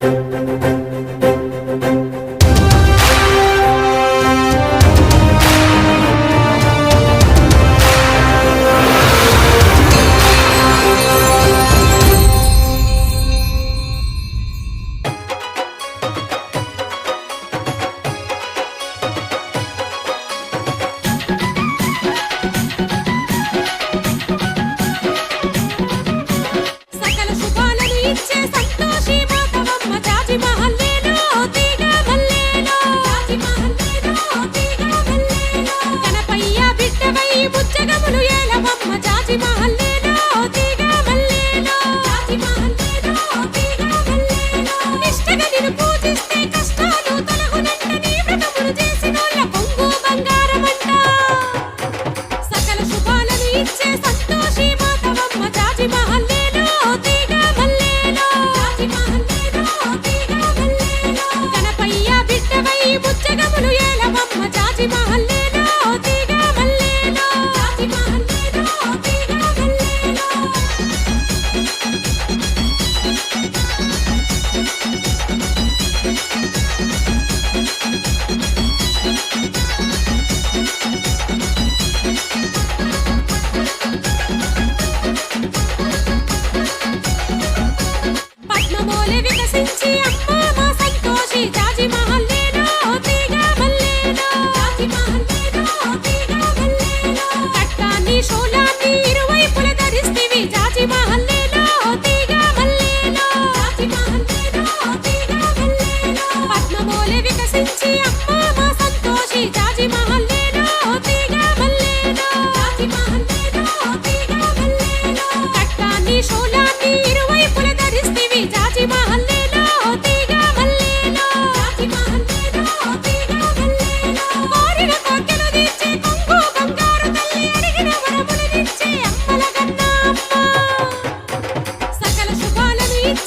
సకల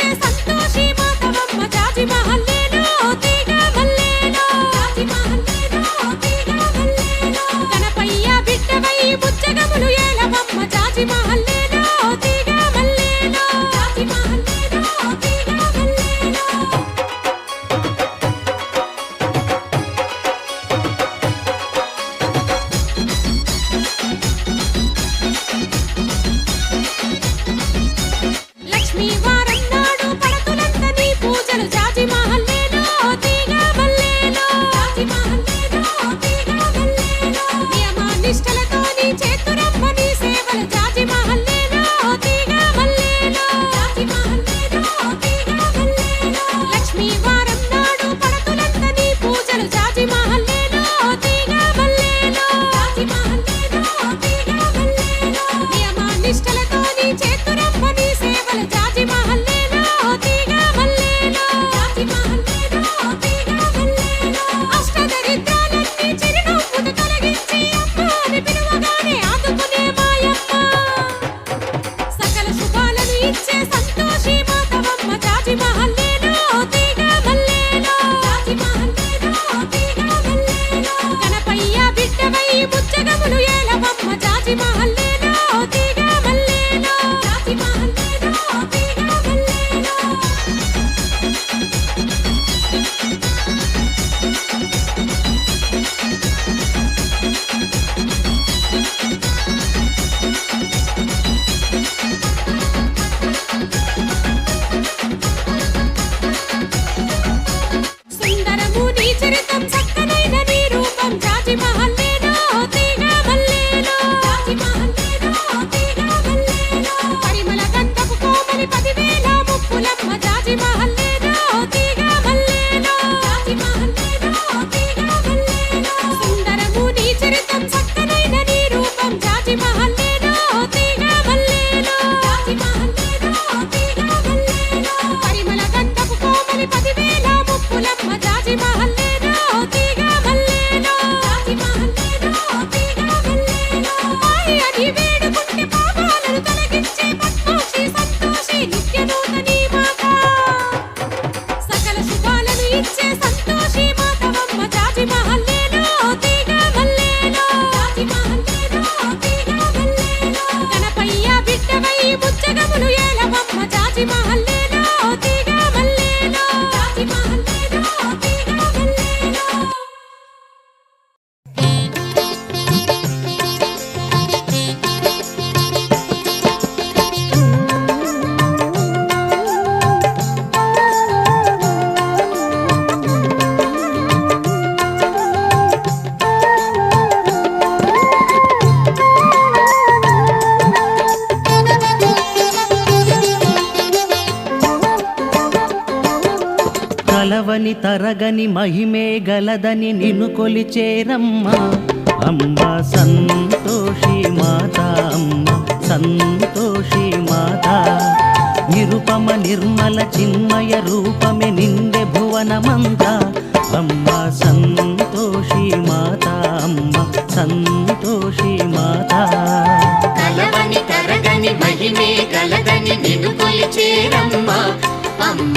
姉さ。తరగని తరగని మహిమే గలదని నిన్ను కొలిచేరమ్మ. అమ్మ సంతోషి మాత అమ్మ సంతోషి మాత. నిరుపమ నిర్మల చిన్మయ రూపమే నిండే భువనమంతా. అమ్మ సంతోషి మాత అమ్మ సంతోషి మాత. కలవని తరగని మహిమే గలదని నిన్ను కొలిచేరమ్మ. అమ్మ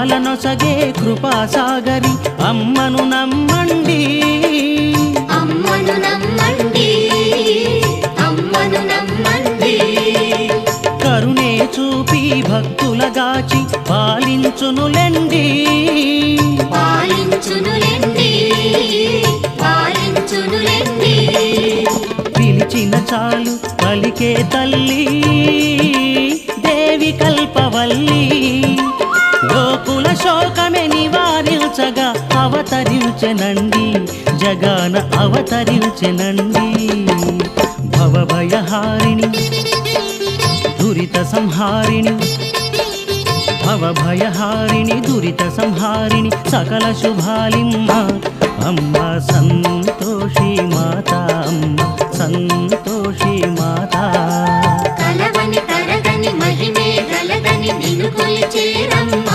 వరాలనొసగే కృపాసాగరి అమ్మను నమ్మండి. అమ్మను నమ్మండి. అమ్మను నమ్మండి. కరుణే చూపి భక్తులగాచి పాలించునులెండి పాలించునులెండి పాలించునులెండి పిలిచిన చాలు పలికే తల్లి. దేవి కల్పవల్లి. నివారించగా అవతరించెనండి జగాన అవతరించెనండి. భవభయహారిణి దురిత సంహారిణి భవభయహారిణి దురిత సంహారిణి సకల శుభాలిమ్మ. అమ్మ సంతోషి మాత అమ్మ సంతోషి మాత. కలవని కరగని మహిమే గలదని నిన్ను కొలిచేరమ్మ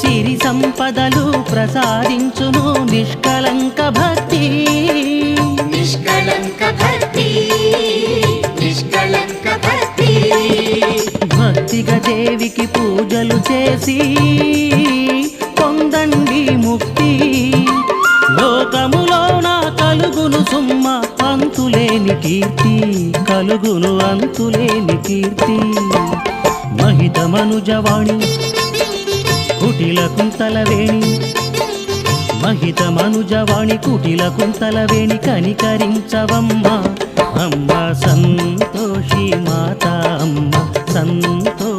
సిరి సంపదలు ప్రసాదించును నిష్కలంక భక్తి. నిష్కళంక భక్తి నిష్కళంక భక్తి. భక్తిగా దేవికి పూజలు చేసి పొందండి ముక్తి. అంతులేని కీర్తి కలుగును అంతులేని కీర్తి. మహితమనుజవాణి కుటిల కుంతలవేణి మహిత మనుజవాణి కుటిల కుంతలవేణి కనికరించవమ్మ. అమ్మ సంతోషి మాత అమ్మ సంతో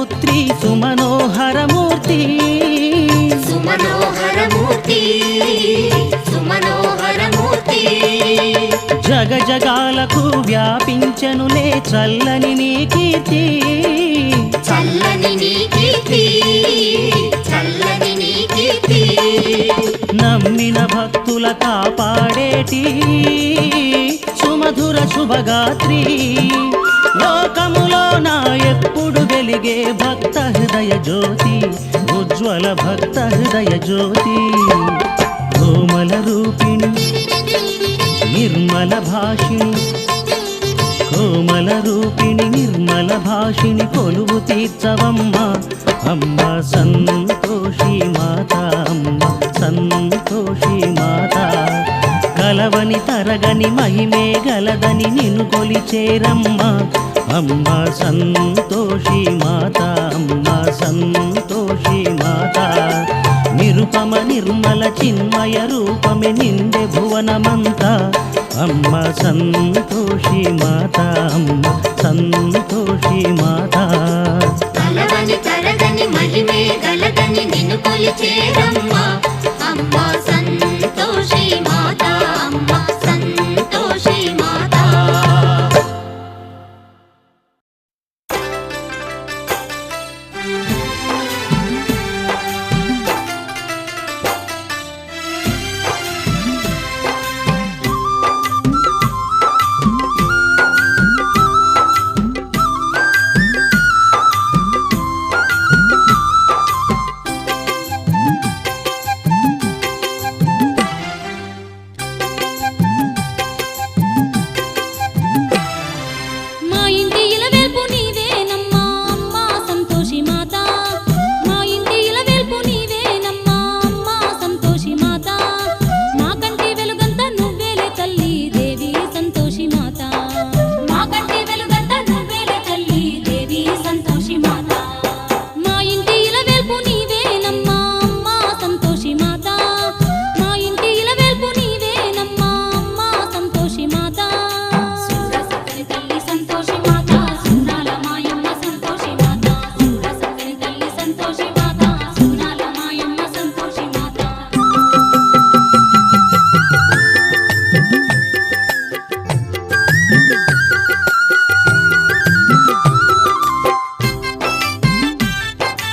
పుత్రి సుమనోహరమూర్తి. సుమనోహరమూర్తి. సుమనోహరమూర్తి. జగ జగాలకు వ్యాపించనులే చల్లని నీ కీర్తి. చల్లని నీ కీర్తి. చల్లని నీ కీర్తి. నమ్మిన భక్తుల కాపాడేటి. సుమధుర శుభగాత్రి. లోకములో నా ఎప్పుడు వెలిగే భక్త హృదయ జ్యోతి ఉజ్వల భక్త హృదయ జ్యోతి. కోమల రూపిణి నిర్మల భాషిణి. కోమల రూపిణి నిర్మల భాషిణి కొలువు తీర్చవమ్మ. అమ్మ సంతోషి మాత అమ్మ సంతోషి మాత. కలవని తరగని మహిమే గలదని నిన్ను కొలిచేరమ్మ అమ్మ సంతోషి మాత అమ్మ సంతోషి మాత. నిరుపమ నిర్మల చిన్మయ రూపమే నిండే భువనమంతా. అమ్మ సంతోషి మాత అమ్మ సంతోషి మాత. కలవని తరగని మహిమే గలదని నిన్ను కొలిచేరమ్మ